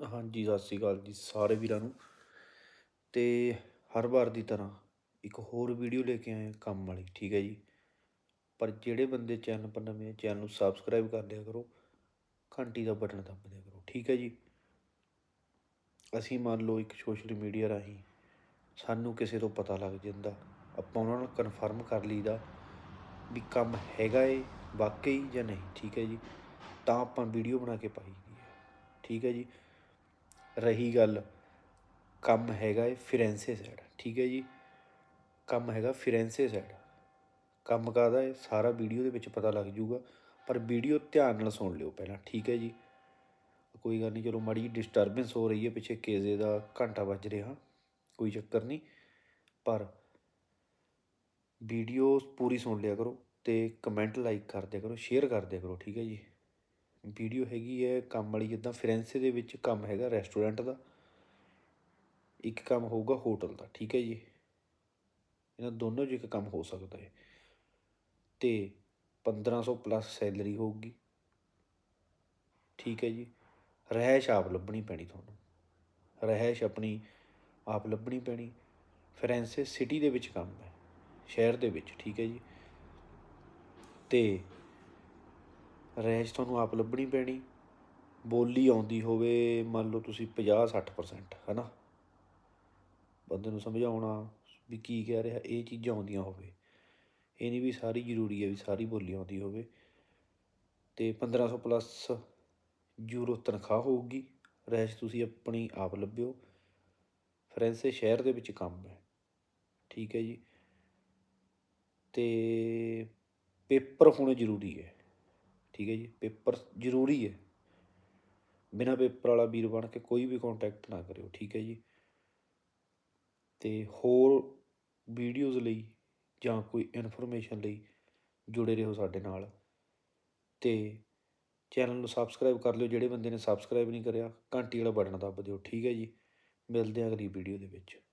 ਹਾਂਜੀ, ਸਤਿ ਸ਼੍ਰੀ ਅਕਾਲ ਜੀ ਸਾਰੇ ਵੀਰਾਂ ਨੂੰ। ਤੇ ਹਰ ਵਾਰ ਦੀ ਤਰ੍ਹਾਂ ਇੱਕ ਹੋਰ ਵੀਡੀਓ ਲੈ ਕੇ ਆਏ ਹਾਂ ਕੰਮ ਵਾਲੀ, ਠੀਕ ਹੈ ਜੀ। ਪਰ ਜਿਹੜੇ ਬੰਦੇ ਚੈਨਲ ਪਰ ਨਵੇਂ ਚੈਨਲ ਨੂੰ ਸਬਸਕ੍ਰਾਈਬ ਕਰ ਦਿਆ ਕਰੋ, ਘੰਟੀ ਦਾ ਬਟਨ ਦੱਬ ਦਿਆ ਕਰੋ, ਠੀਕ ਹੈ ਜੀ। ਅਸੀਂ ਮੰਨ ਲਓ ਇੱਕ ਸੋਸ਼ਲ ਮੀਡੀਆ ਰਾਹੀਂ ਸਾਨੂੰ ਕਿਸੇ ਤੋਂ ਪਤਾ ਲੱਗ ਜਾਂਦਾ, ਆਪਾਂ ਉਹਨਾਂ ਨਾਲ ਕਨਫਰਮ ਕਰ ਲਈਦਾ ਵੀ ਕੰਮ ਹੈਗਾ ਏ, ਵਾਕਈ ਜਾਂ ਨਹੀਂ, ਠੀਕ ਹੈ ਜੀ। ਤਾਂ ਆਪਾਂ ਵੀਡੀਓ ਬਣਾ ਕੇ ਪਾਈ ਦੀ ਹੈ, ਠੀਕ ਹੈ ਜੀ। ਰਹੀ ਗੱਲ, ਕੰਮ ਹੈਗਾ ਏ ਫਿਰੈਂਸੇ ਸਾਈਡ ਠੀਕ ਹੈ ਜੀ? ਕੰਮ ਹੈਗਾ ਫਿਰੈਂਸੇ ਸਾਈਡ ਕੰਮ ਕਾਹਦਾ ਹੈ? ਸਾਰਾ ਵੀਡੀਓ ਦੇ ਵਿੱਚ ਪਤਾ ਲੱਗ ਜੂਗਾ ਪਰ ਵੀਡੀਓ ਧਿਆਨ ਨਾਲ ਸੁਣ ਲਿਓ ਪਹਿਲਾਂ, ਠੀਕ ਹੈ ਜੀ? ਕੋਈ ਗੱਲ ਨਹੀਂ, ਚਲੋ ਮਾੜੀ ਡਿਸਟਰਬੈਂਸ ਹੋ ਰਹੀ ਹੈ ਪਿੱਛੇ ਕੇਜ਼ੇ ਦਾ ਘੰਟਾ ਵੱਜ ਰਿਹਾ, ਕੋਈ ਚੱਕਰ ਨਹੀਂ। ਪਰ ਵੀਡੀਓ ਪੂਰੀ ਸੁਣ ਲਿਆ ਕਰੋ ਤੇ ਕਮੈਂਟ ਲਾਈਕ ਕਰ ਦਿਆ ਕਰੋ ਸ਼ੇਅਰ ਕਰ ਦਿਆ ਕਰੋ, ਠੀਕ ਹੈ ਜੀ? ਵੀਡੀਓ ਹੈਗੀ ਹੈ ਕੰਮ ਵਾਲੀ, ਜਿੱਦਾਂ ਫਰੈਂਸੇ ਦੇ ਵਿੱਚ ਕੰਮ ਹੈਗਾ ਰੈਸਟੋਰੈਂਟ ਦਾ। ਇੱਕ ਕੰਮ ਹੋਊਗਾ ਹੋਟਲ ਦਾ, ਠੀਕ ਹੈ ਜੀ? ਇਹਨਾਂ ਦੋਨੋਂ ਜੀ ਇੱਕ ਕੰਮ ਹੋ ਸਕਦਾ ਹੈ। ਤੇ 1500 ਪਲੱਸ ਸੈਲਰੀ ਹੋਊਗੀ। ਠੀਕ ਹੈ ਜੀ? ਰਹਿائش ਆਪ ਲੱਭਣੀ ਪੈਣੀ ਤੁਹਾਨੂੰ। ਰਹਿائش ਆਪਣੀ ਆਪ ਲੱਭਣੀ ਪੈਣੀ। ਫਰੈਂਸੇ ਸਿਟੀ ਦੇ ਵਿੱਚ ਕੰਮ ਹੈ, ਸ਼ਹਿਰ ਦੇ ਵਿੱਚ, ਠੀਕ ਹੈ ਜੀ? ਤੇ ਰਹਿਸ਼ ਤੁਹਾਨੂੰ ਆਪ ਲੱਭਣੀ ਪੈਣੀ। ਬੋਲੀ ਆਉਂਦੀ ਹੋਵੇ, ਮੰਨ ਲਓ ਤੁਸੀਂ 50 60% ਹੈਨਾ? ਬੰਦੇ ਨੂੰ ਸਮਝਾਉਣਾ ਵੀ ਕੀ ਕਹਿ ਰਿਹਾ, ਇਹ ਚੀਜ਼ਾਂ ਆਉਂਦੀਆਂ ਹੋਵੇ। ਇਹ ਨਹੀਂ ਵੀ ਸਾਰੀ ਜ਼ਰੂਰੀ ਹੈ ਵੀ ਸਾਰੀ ਬੋਲੀ ਆਉਂਦੀ ਹੋਵੇ। ਤੇ 1500 ਪਲੱਸ ਯੂਰੋ ਤਨਖਾਹ ਹੋਊਗੀ। ਰਹਿਸ਼ ਤੁਸੀਂ ਆਪਣੀ ਆਪ ਲੱਭਿਓ। ਫ੍ਰਾਂਸੇ ਸ਼ਹਿਰ ਦੇ ਵਿੱਚ ਕੰਮ ਹੈ। ਠੀਕ ਹੈ ਜੀ। ਤੇ ਪੇਪਰ ਹੋਣੇ ਜ਼ਰੂਰੀ ਹੈ। ਠੀਕ ਹੈ ਜੀ, ਪੇਪਰ ਜ਼ਰੂਰੀ ਹੈ। ਬਿਨਾ ਪੇਪਰ ਵਾਲਾ ਵੀਰ ਬਣ ਕੇ ਕੋਈ ਵੀ ਕੰਟੈਕਟ ਨਾ ਕਰਿਓ, ਠੀਕ ਹੈ ਜੀ। ਤੇ ਹੋਰ ਵੀਡੀਓਜ਼ ਲਈ ਜਾਂ ਕੋਈ ਇਨਫੋਰਮੇਸ਼ਨ ਲਈ ਜੁੜੇ ਰਹੋ ਸਾਡੇ ਨਾਲ। ਤੇ ਚੈਨਲ ਨੂੰ ਸਬਸਕ੍ਰਾਈਬ ਕਰ ਲਿਓ, ਜਿਹੜੇ ਬੰਦੇ ਨੇ ਸਬਸਕ੍ਰਾਈਬ ਨਹੀਂ ਕਰਿਆ, ਘੰਟੀ ਵਾਲਾ ਬਟਨ ਦੱਬ ਦਿਓ, ਠੀਕ ਹੈ ਜੀ। ਮਿਲਦੇ ਹਾਂ ਅਗਲੀ ਵੀਡੀਓ ਦੇ ਵਿੱਚ।